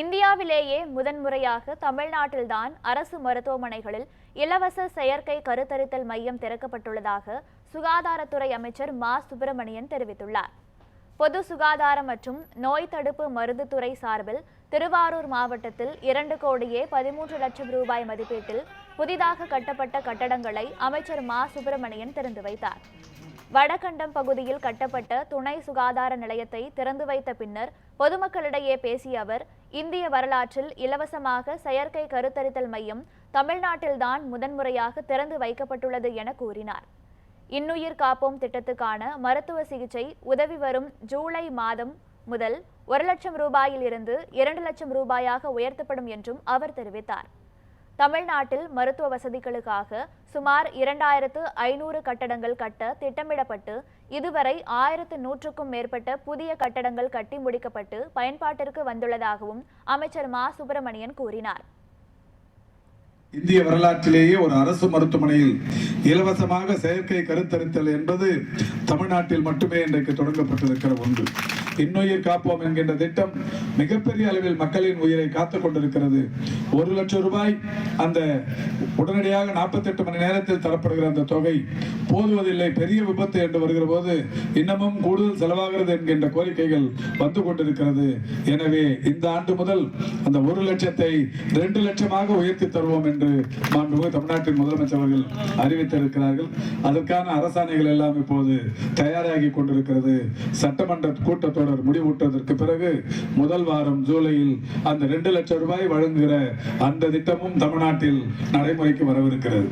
இந்தியாவிலேயே முதன்முறையாக தமிழ்நாட்டில்தான் அரசு மருத்துவமனைகளில் இலவச செயற்கை கருத்தரித்தல் மையம் திறக்கப்பட்டுள்ளதாக சுகாதாரத்துறை அமைச்சர் மா. சுப்பிரமணியன் தெரிவித்துள்ளார். பொது சுகாதாரம் மற்றும் நோய் தடுப்பு மருந்துத்துறை சார்பில் திருவாரூர் மாவட்டத்தில் இரண்டு கோடியே பதிமூன்று லட்சம் ரூபாய் மதிப்பீட்டில் புதிதாக கட்டப்பட்ட கட்டடங்களை அமைச்சர் மா. சுப்பிரமணியன் திறந்து வைத்தார். வடகண்டம் பகுதியில் கட்டப்பட்ட துணை சுகாதார நிலையத்தை திறந்து வைத்த பின்னர் பொதுமக்களிடையே பேசிய அவர் இந்திய வரலாற்றில் இலவசமாக செயற்கை கருத்தரித்தல் மையம் தமிழ்நாட்டில்தான் முதன்முறையாக திறந்து வைக்கப்பட்டுள்ளது என கூறினார். இன்னுயிர் காப்போம் திட்டத்துக்கான மருத்துவ சிகிச்சை உதவி வரும் ஜூலை மாதம் முதல் ஒரு லட்சம் ரூபாயில் இருந்து இரண்டு லட்சம் ரூபாயாக உயர்த்தப்படும் என்றும் அவர் தெரிவித்தார். தமிழ்நாட்டில் மருத்துவ வசதிகளுக்காக சுமார் இரண்டாயிரத்து ஐநூறு கட்டடங்கள் கட்ட திட்டமிடப்பட்டு இதுவரை ஆயிரத்து நூற்றுக்கும் மேற்பட்ட புதிய கட்டடங்கள் கட்டி முடிக்கப்பட்டு பயன்பாட்டிற்கு வந்துள்ளதாகவும் அமைச்சர் மா. சுப்பிரமணியன் கூறினார். இந்திய வரலாற்றிலேயே ஒரு அரசு மருத்துவமனையில் இலவசமாக செயற்கை கருத்தரித்தல் என்பது தமிழ்நாட்டில் மட்டுமே இன்றைக்கு தொடங்கப்பட்டிருக்கிற ஒன்று. இன்னுயிர் காப்போம் என்கின்ற திட்டம் மிகப்பெரிய அளவில் மக்களின் உயிரை காத்துக் கொண்டிருக்கிறது. ஒரு லட்சம் ரூபாய் அந்த உடனடியாக நாற்பத்தி எட்டு மணி நேரத்தில் தரப்படுகிற அந்த தொகை போதுவதில்லை. பெரிய விபத்து என்று வருகிற போது இன்னமும் கூடுதல் செலவாகிறது என்கின்ற கோரிக்கைகள் வந்து கொண்டிருக்கிறது. எனவே இந்த ஆண்டு முதல் அந்த ஒரு லட்சத்தை ரெண்டு லட்சமாக உயர்த்தி தருவோம் என்று மாண்புமிகு தமிழ்நாட்டின் முதலமைச்சர் அவர்கள் அறிவித்திருக்கிறார்கள். அதற்கான அரசாணைகள் எல்லாம் இப்போது தயாராகி கொண்டிருக்கிறது. சட்டமன்ற கூட்டத்தொடர் முடிவுட்டதற்கு பிறகு முதல் வாரம் ஜூலையில் அந்த ரெண்டு லட்சம் ரூபாய் வழங்குகிற அந்த திட்டமும் தமிழ்நாட்டில் நடைமுறைக்கு வரவிருக்கிறது.